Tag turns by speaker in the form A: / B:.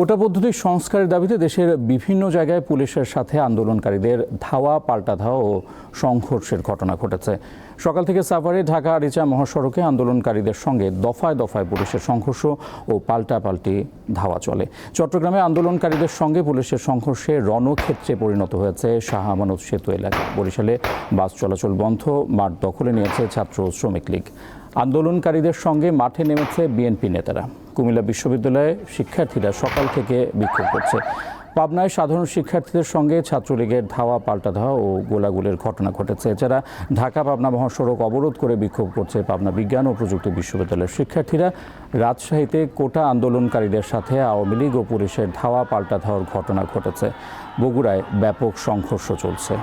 A: কোটা পদ্ধতির সংস্কারের দাবিতে দেশের বিভিন্ন জায়গায় পুলিশের সাথে আন্দোলনকারীদের ধাওয়া, পাল্টা ধাওয়া ও সংঘর্ষের ঘটনা ঘটেছে। সকাল থেকে সাভারে ঢাকা আরিচা মহাসড়কে আন্দোলনকারীদের সঙ্গে দফায় দফায় পুলিশের সংঘর্ষ ও পাল্টাপাল্টি ধাওয়া চলে। চট্টগ্রামে আন্দোলনকারীদের সঙ্গে পুলিশের সংঘর্ষে রণক্ষেত্রে পরিণত হয়েছে শাহ আমানত সেতু এলাকা। বরিশালে বাস চলাচল বন্ধ, মাঠ দখলে নিয়েছে ছাত্র শ্রমিক লীগ। আন্দোলনকারীদের সঙ্গে মাঠে নেমেছে বিএনপি নেতারা। কুমিল্লা বিশ্ববিদ্যালয়ে শিক্ষার্থীরা সকাল থেকে বিক্ষোভ করছে। পাবনায় সাধারণ শিক্ষার্থীদের সঙ্গে ছাত্রলীগের ধাওয়া পাল্টা ধাওয়া ও গোলাগুলির ঘটনা ঘটেছে। এছাড়া ঢাকা পাবনা মহাসড়ক অবরোধ করে বিক্ষোভ করছে পাবনা বিজ্ঞান ও প্রযুক্তি বিশ্ববিদ্যালয়ের শিক্ষার্থীরা। রাজশাহীতে কোটা আন্দোলনকারীদের সাথে আওয়ামী লীগ ও পুলিশের ধাওয়া পাল্টা ধাওয়ার ঘটনা ঘটেছে। বগুড়ায় ব্যাপক সংঘর্ষ চলছে।